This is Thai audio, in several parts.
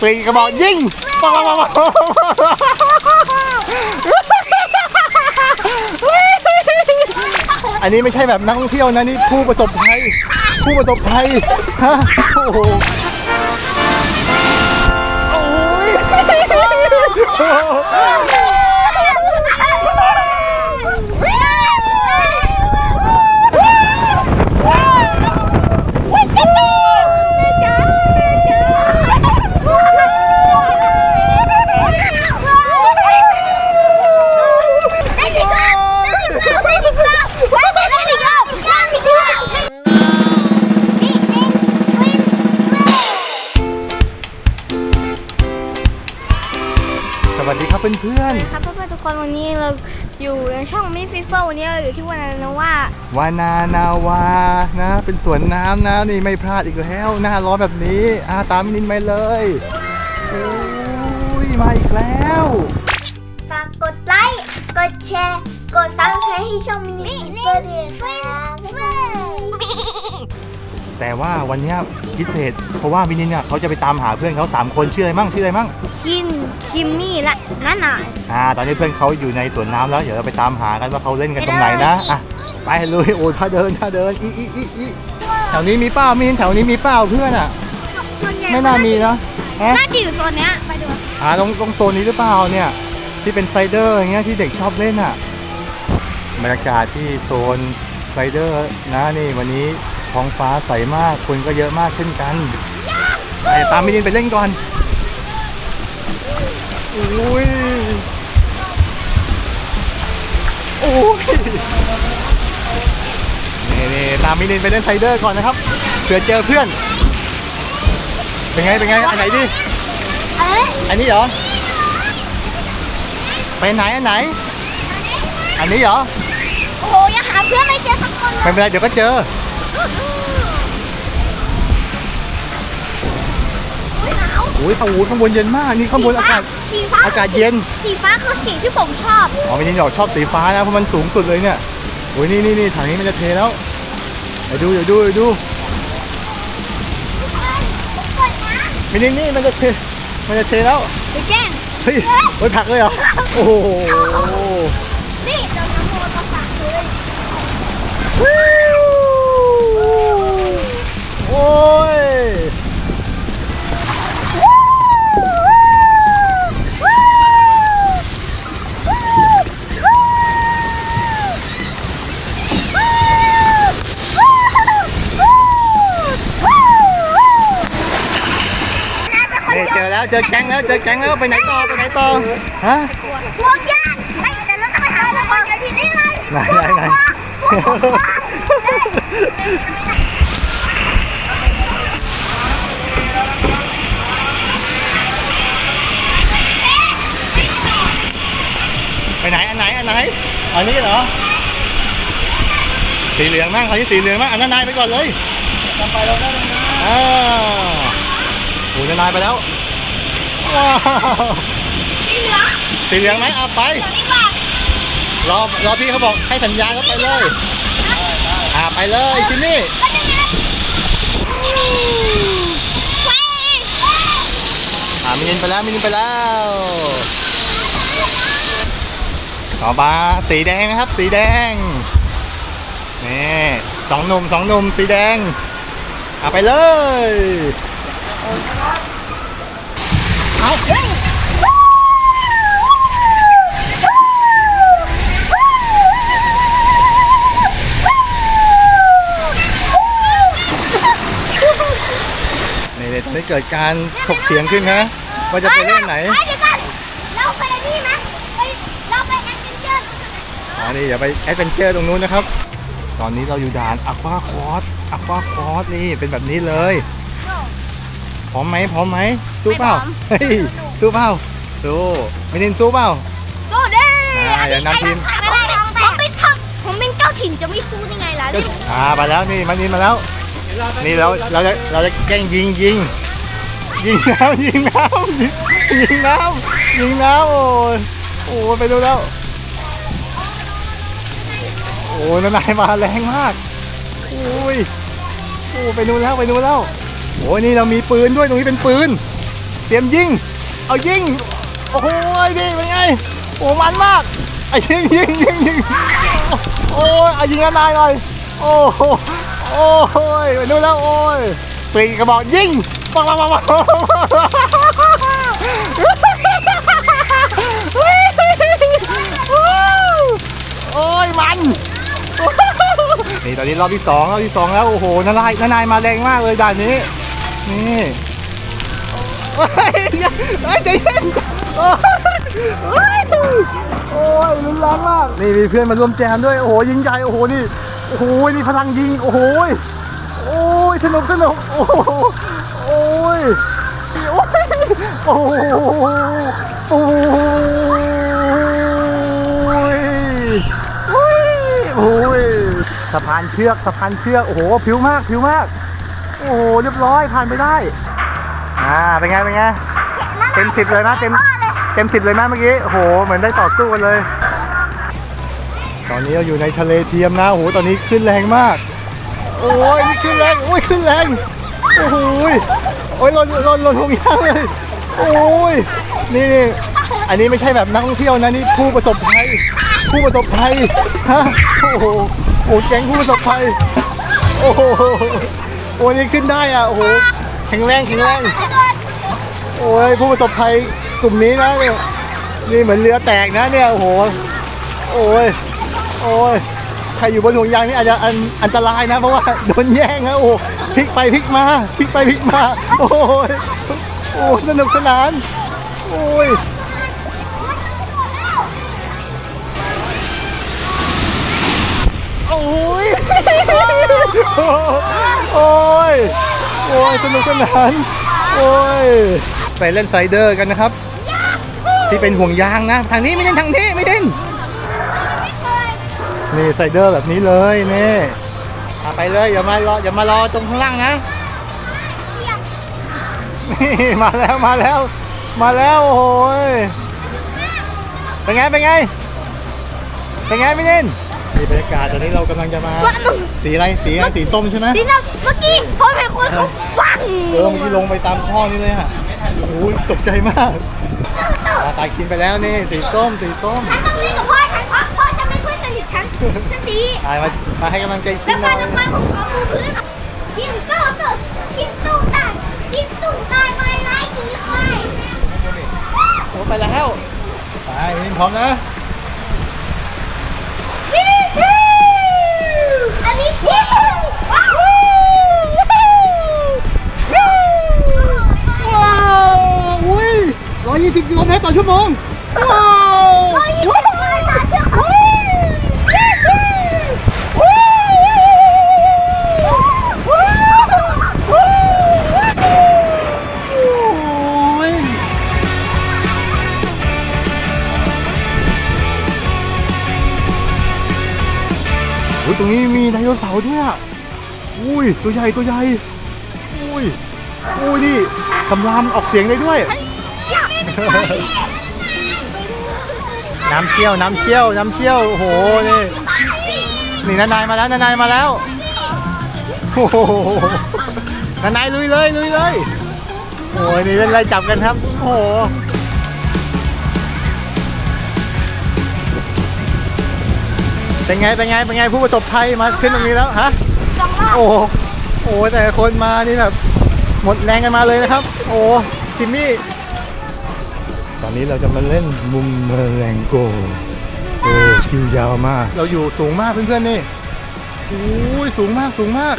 ปืนกระบอกยิงปังปังปังปังอันนี้ไม่ใช่แบบนักท่องเที่ยวนะนี่ผู้ประสบภัยผู้ประสบภัยฮะโอ้โหโอ้ย ครับเพื่อนครับเพื่อนๆทุกคนวันนี้เราอยู่ในช่องมิฟิโซวันนี้เราอยู่ที่วันนั้นนะว่าๆวานานาวานะ เป็นสวนน้ำนะนี่ไม่พลาดอีกแล้ว หน้าร้อนแบบนี้อาตามนินไปเลยโอ้ยมาอีกแล้ว ฝากกดไลค์กดแชร์ กดซับสไครต์ให้ช่องมินิฟิโซด้วยครับบ๊ายบาย แต่ว่าวันเนี้ยพิเศษเพราะว่ามินินเนี่ยเขาจะไปตามหาเพื่อนเขาสามคนชื่ออะไรมั่งชื่ออะไรมั่งคินคิมมี่และน้าหน่อยอ่าตอนนี้เพื่อนเขาอยู่ในสวนน้ำแล้วเดี๋ยวเราไปตามหากันว่าเขาเล่นกันตรงไหนนะอะไปเลยโอ้ยถ้าเดินถ้าเดินอีอีอีอีแถวนี้มีเป้ามินแถวนี้มีเป้าเพื่อนอะ ส่วนใหญ่ไม่น่ามีนะฮะน่าจะอยู่โซนเนี้ยไปดูอ่าตรงตรงโซนนี้หรือเปล่าเนี่ยที่เป็นไซเดอร์อย่างเงี้ยที่เด็กชอบเล่นอะบรรยากาศที่โซนไซเดอร์นะนี่วันนี้ ท้องฟ้าใสมากคนก็เยอะมากเช่นกันไปตามมินินไปเล่นก่อนอุ้ยโอ้ยนี่นี่ตามมินินไปเล่นไซเดอร์ก่อนนะครับเผื่อเจอเพื่อน เป็นไงเป็นไงอันไหนดิเอ้ยอันนี้เหรอไปไหนอันไหน อันนี้เหรอโอ้โหยังหาเพื่อนไม่เจอสักคนเลย ไม่เป็นไรเดี๋ยวก็เจอ อุ๊ยหนาวโอ้ยโอ้โหข้างบนเย็นมากนี่ข้างบนอากาศสีฟ้าอากาศเย็น สีฟ้าคือสีที่ผมชอบอ๋อไม่นี่หรอกชอบสีฟ้านะเพราะมันสูงสุดเลยเนี่ยโอ้ยนี่นี่นี่ถังนี้มันจะเทแล้วเดี๋ยวดูเดี๋ยวดูเดี๋ยวดูไม่นี่นี่มันจะเทมันจะเทแล้วไปแกล้งเฮ้ยโอ้ยผลักเลยเหรอโอ้โห นี่เดี๋ยวน้ำโมมาฝากเลย โอ้ ยนี่เจอแล้วเจอแก๊งแล้วเจอแก๊งแล้วไปไหนต่อไปไหนต่อฮะพวกญาติไอ้แต่เราจะไปหาละครกันที่นี่เลยไหนไหนไหนไป อันไหนอันไหนอันนี้เหรอสีเหลืองบ้างเขาที่สีเหลืองบ้างอันนั้นนายไปก่อนเลยนำไปเราได้นะอ่าโอ้ยนายไปแล้วว้าวสีเหลืองสีเหลืองไหมเอาไปดีกว่ารอรอพี่เขาบอกให้สัญญาณก็ไปเลยอ่าไปเลยจิมมี่ไปอ่ามินินไปแล้วมินินไปแล้ว ต่อมาสีแดงนะครับสีแดงนี่สองหนุ่มสองหนุ่มสีแดงเอาไปเลยเอานี่เลยทำให้เกิดการถกเถียงขึ้นนะว่าจะไปเล่นไหน อ๋อนี่เดี๋ยวไปแอดเวนเจอร์ตรงนู้นนะครับ ตอนนี้เราอยู่ด่านอควาคอร์สอควาคอร์สนี่เป็นแบบนี้เลย พร้อมไหมพร้อมไหมสู้เปล่าเฮ้ยสู้เปล่าสู้ไม่นินสู้เปล่าสู้เด้อ่าอย่านำทีมไม่ได้ผมเป็นทัผมเป็นเจ้าถิ่นจะไม่สู้ได้ไงล่ะนี่อ่ามาแล้วนี่มานินมาแล้ว นี่เราเราจะเราจะแกล้งยิงยิงยิงน้ำยิงน้ำยิงยิงน้ำยิงน้ำโอ้ยโอ้ยไปดูแล้ว โอ้ยนายมาแรงมากโอ้ยโอ้ไปนู่นแล้วไปนู่นแล้วโอ้ยนี่เรามีปืนด้วยตรงนี้เป็นปืน เตรียมยิง เอายิง โอ้โหดิเป็นไง โอ้มันมากไอ้ยิงยิงยิงยิงโอ้ยเอายิงนายหน่อยโอ้โหโอ้ยไปนู่นแล้วโอ้ยปีกกระบอกยิงปังปังปังปังโอ้ยมัน นี่ตอนนี้รอบที่สองรอบที่สองแล้วโอ้โหนานายนานายมาแรงมากเลยด่านนี้ นี่เฮ้ยเฮ้ยใจเย็นโอ้ยโอ้ยรุนแรงมากนี่มีเพื่อนมาร่วมแจมด้วยโอ้โหยิงใหญ่โอ้โหนี่โอ้โหนี่พลังยิงโอ้โหโอ้ยสนุกสนุกโอ้โหโอ้ยโอ้ยโหโอ้ยโอ้ยโอ้ย สะพานเชือกสะพานเชือกโอ้โหผิวมากผิวมาก โอ้โหเรียบร้อยผ่านไปได้อ่าเป็นไงเป็นไงเต็มสิบเลยนะเต็มเต็มสิบเลยนะเมื่อกี้โอ้โหเหมือนได้ต่อสู้กันเลย ตอนนี้เราอยู่ในทะเลเทียมนะโอ้โหตอนนี้ขึ้นแรงมาก โอ้ยนี่ขึ้นแรงโอ้ยขึ้นแรงโอ้โหยโอ้ยหล่นหล่นหล่นลงยางเลยโอ้ยนี่นี่อันนี้ไม่ใช่แบบนักท่องเที่ยวนะนี่ผู้ประสบภัย ผู้ประสบภัยฮะโอ้โหโอ้แก๊งผู้ประสบภัยโอ้โหโอ้นี่ขึ้นได้อะโอ้โหแข็งแรงแข็งแรงโอ้ยผู้ประสบภัยกลุ่มนี้นะเนี่ยนี่เหมือนเรือแตกนะเนี่ยโอ้โหโอ้ยโอ้ยใครอยู่บนห่วงยางนี่อาจจะอันอันตรายนะ เพราะว่าโดนแย่งนะโอ้พลิกไปพลิกมาพลิกไปพลิกมา โอ้ยโอ้สนุกสนาน โอ้ย โอ้ย โอ้ยสนุกสนาน โอ้ย ไปเล่นไซเดอร์กันนะครับ ที่เป็นห่วงยางนะ ทางนี้ไม่เล่นทางนี้ไม่เล่นนี่ไซเดอร์แบบนี้เลยนี่เอาไปเลยอย่ามารออย่ามารอตรงข้างล่างนะนี่มาแล้วมาแล้ว มาแล้วโอ้ยเป็นไงเป็นไงเป็นไงไม่เล่น นี่บรรยากาศตอนนี้เรากำลังจะมาสีอะไรสีอะไรสีส้มใช่ไหมจีน่าเมื่อกี้ผมเห็นคนเขาฟังเออเมื่อกี้ลงไปตามท่อนี่เลยอะโอ้ยตกใจมากอาตายกินไปแล้วนี่สีส้มสีส้มฉันต้องวิ่งกับพ่อฉันเพราะพ่อฉันเป็นเพื่อนสนิทฉันฉันสีตายมามาให้กำลังใจคิแล้นวหน่ก็อยน้ำมันของเขาคือพื้นกินโซ่สดกินตุ้งตายกินตุ้งตายไม่ไร้กี่ควาย โอ้ไปแล้วไปมินพร้อมนะ 120กิโลเมตรต่อชั่วโมงว้าวโตรงนี้มีไดโนเสาร์ด้วยอะอุ้ย ตัวใหญ่ตัวใหญ่ อุ้ย อุ้ยนี่คำรามออกเสียงได้ด้วย น้ำเชี่ยว น้ำเชี่ยว น้ำเชี่ยว โอ้โห นี่นี่นานายมาแล้วนานายมาแล้ว โอ้โหนานายลุยเลยลุยเลย โอ้ยนี่เล่นไล่จับกันครับ โอ้โหเป็นไง เป็นไง เป็นไง ผู้ประสบภัยมาขึ้นตรงนี้แล้วฮะ โอ้โหโอ้โหแต่คนมานี่แบบหมดแรงกันมาเลยนะครับ โอ้จิมมี่ ตอนนี้เราจะมาเล่นมุมเมอแรงโกโอ้คิวยาวมาก เราอยู่สูงมากเพื่อนๆนี่โอ้ยสูงมากสูงมาก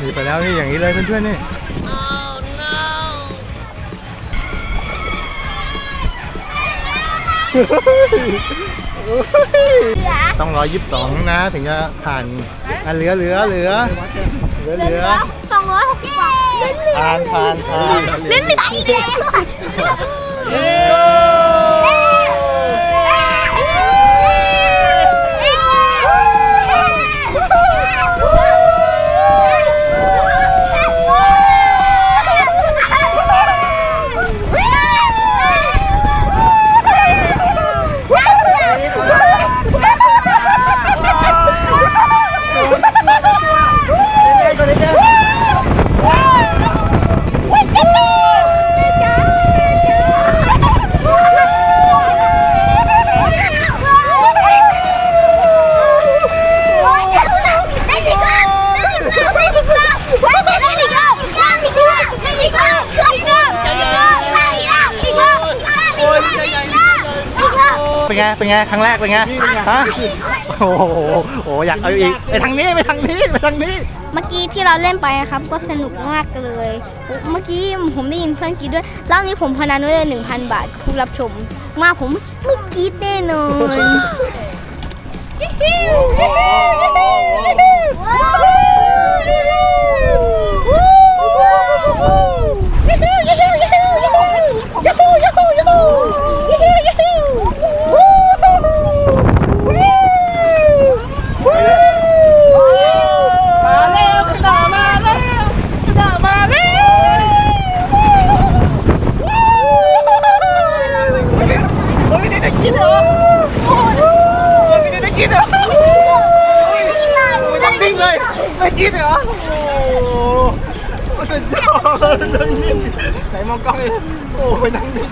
นี่ไปแล้วนี่อย่างนี้เลยเพื่อนๆนี่ต้องรอยิบสองนะ ถึงจะผ่านอะเหลือเหลือเหลือ เหลือเหลือสองร้อยหกสิบบาทเล่นเหลือผ่านผ่านผ่านเล่นเหลืออีกแล้ว Let's go วิ่งกันเลย ไง เป็นไง ครั้งแรกเป็นไง ฮะ โอ้โหโอ้โหอยากเอาอีก ไปทางนี้ ไปทางนี้ ไปทางนี้ เมื่อกี้ที่เราเล่นไปนะครับ ก็สนุกมากเลย เมื่อกี้ผมได้ยินเพื่อนกรีดด้วยรอบนี้ผมพนันไว้เลย1,000บาทกับผู้รับชม มาผมไม่กรีดแน่นอน มาแล้วกระดามาแล้วกระดามาแล้วมันไม่ได้กินเหรอมันไม่ได้กินเหรอยังดิ้งเลย ไม่กินเหรอ โอ้โหสุดยอดนั่งนิ่งไหน มองกล้องเลยโอ้ยนั่งนิ่ง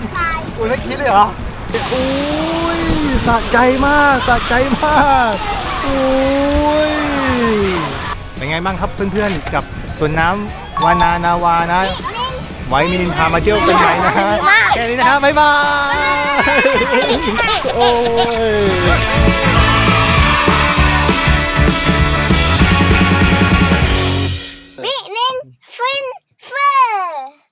โอ้ยไม่กินเลยเหรอโอ้ยสะใจมากสะใจมากโอ้ยเป็นไงบ้างครับเพื่อนๆกับสวนน้ำวานานาวานะ ไว้มินินพามาเที่ยวเป็นไงนะฮะแค่นี้นะครับบ๊ายบายโอ้ย